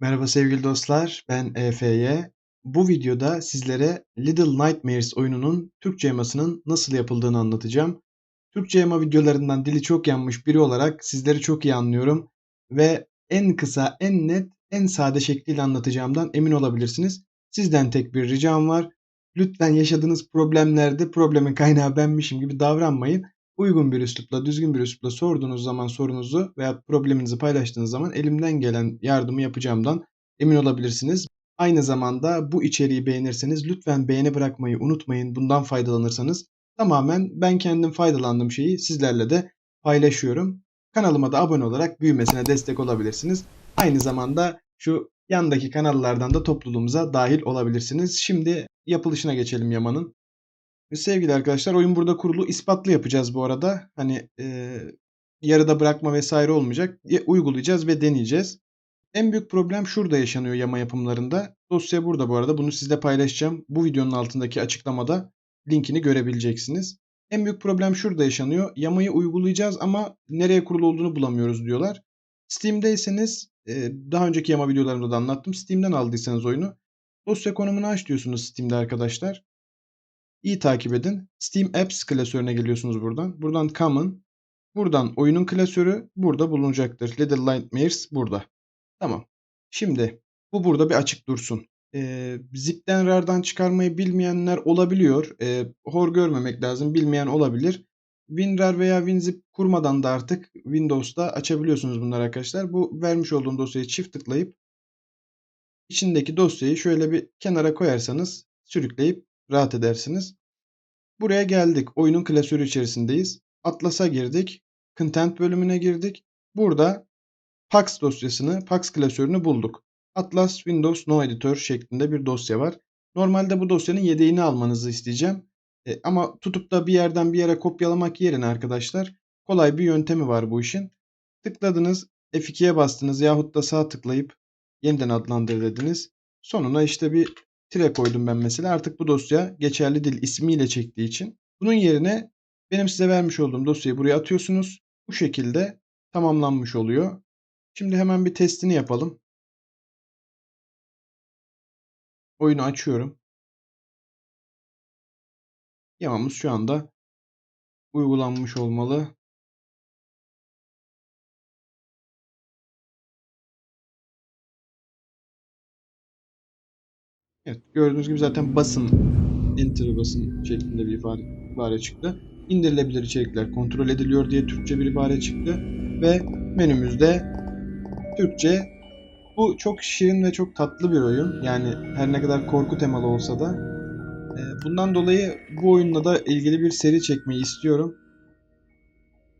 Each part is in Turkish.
Merhaba sevgili dostlar, ben EFY. Bu videoda sizlere Little Nightmares oyununun Türkçe yamasının nasıl yapıldığını anlatacağım. Türkçe yama videolarından dili çok yanmış biri olarak sizleri çok iyi anlıyorum ve en kısa, en net, en sade şekliyle anlatacağımdan emin olabilirsiniz. Sizden tek bir ricam var. Lütfen yaşadığınız problemlerde problemin kaynağı benmişim gibi davranmayın. Uygun bir üslupla, düzgün bir üslupla sorduğunuz zaman sorunuzu veya probleminizi paylaştığınız zaman elimden gelen yardımı yapacağımdan emin olabilirsiniz. Aynı zamanda bu içeriği beğenirseniz lütfen beğeni bırakmayı unutmayın. Bundan faydalanırsanız tamamen ben kendim faydalandığım şeyi sizlerle de paylaşıyorum. Kanalıma da abone olarak büyümesine destek olabilirsiniz. Aynı zamanda şu yandaki kanallardan da topluluğumuza dahil olabilirsiniz. Şimdi yapılışına geçelim Yaman'ın. Sevgili arkadaşlar oyun burada kurulu. ispatlı yapacağız bu arada. Hani e, yarıda bırakma vesaire olmayacak. E, uygulayacağız ve deneyeceğiz. En büyük problem şurada yaşanıyor yama yapımlarında. Dosya burada bu arada. Bunu sizle paylaşacağım. Bu videonun altındaki açıklamada linkini görebileceksiniz. En büyük problem şurada yaşanıyor. Yamayı uygulayacağız ama nereye kurulu olduğunu bulamıyoruz diyorlar. Steam'deyseniz e, daha önceki yama videolarımda da anlattım. Steam'den aldıysanız oyunu dosya konumunu aç diyorsunuz Steam'de arkadaşlar. İyi takip edin. Steam Apps klasörüne geliyorsunuz buradan. Buradan Common. Buradan oyunun klasörü burada bulunacaktır. Little Nightmares burada. Tamam. Şimdi bu burada bir açık dursun. Ee, zip'ten RAR'dan çıkarmayı bilmeyenler olabiliyor. Ee, hor görmemek lazım. Bilmeyen olabilir. WinRAR veya WinZip kurmadan da artık Windows'ta açabiliyorsunuz bunları arkadaşlar. Bu vermiş olduğum dosyayı çift tıklayıp içindeki dosyayı şöyle bir kenara koyarsanız sürükleyip rahat edersiniz. Buraya geldik. Oyunun klasörü içerisindeyiz. Atlas'a girdik. Content bölümüne girdik. Burada Pax dosyasını, Pax klasörünü bulduk. Atlas Windows No Editor şeklinde bir dosya var. Normalde bu dosyanın yedeğini almanızı isteyeceğim. E, ama tutup da bir yerden bir yere kopyalamak yerine arkadaşlar kolay bir yöntemi var bu işin. Tıkladınız, F2'ye bastınız yahut da sağ tıklayıp yeniden adlandır dediniz. Sonuna işte bir tire koydum ben mesela. Artık bu dosya geçerli dil ismiyle çektiği için. Bunun yerine benim size vermiş olduğum dosyayı buraya atıyorsunuz. Bu şekilde tamamlanmış oluyor. Şimdi hemen bir testini yapalım. Oyunu açıyorum. Yamamız şu anda uygulanmış olmalı. Evet gördüğünüz gibi zaten basın enter basın şeklinde bir ifade, ibare çıktı. İndirilebilir içerikler kontrol ediliyor diye Türkçe bir ibare çıktı. Ve menümüzde Türkçe bu çok şirin ve çok tatlı bir oyun. Yani her ne kadar korku temalı olsa da. E, bundan dolayı bu oyunla da ilgili bir seri çekmeyi istiyorum.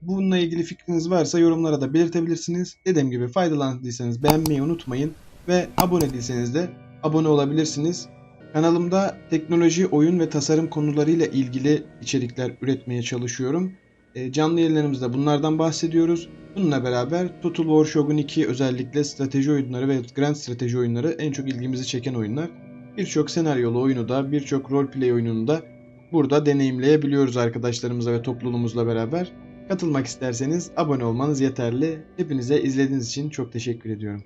Bununla ilgili fikriniz varsa yorumlara da belirtebilirsiniz. Dediğim gibi faydalandıysanız beğenmeyi unutmayın. Ve abone değilseniz de abone olabilirsiniz. Kanalımda teknoloji, oyun ve tasarım konularıyla ilgili içerikler üretmeye çalışıyorum. E, canlı yayınlarımızda bunlardan bahsediyoruz. Bununla beraber Total War Shogun 2 özellikle strateji oyunları ve Grand Strateji oyunları en çok ilgimizi çeken oyunlar. Birçok senaryolu oyunu da, birçok roleplay oyununu da burada deneyimleyebiliyoruz arkadaşlarımızla ve topluluğumuzla beraber. Katılmak isterseniz abone olmanız yeterli. Hepinize izlediğiniz için çok teşekkür ediyorum.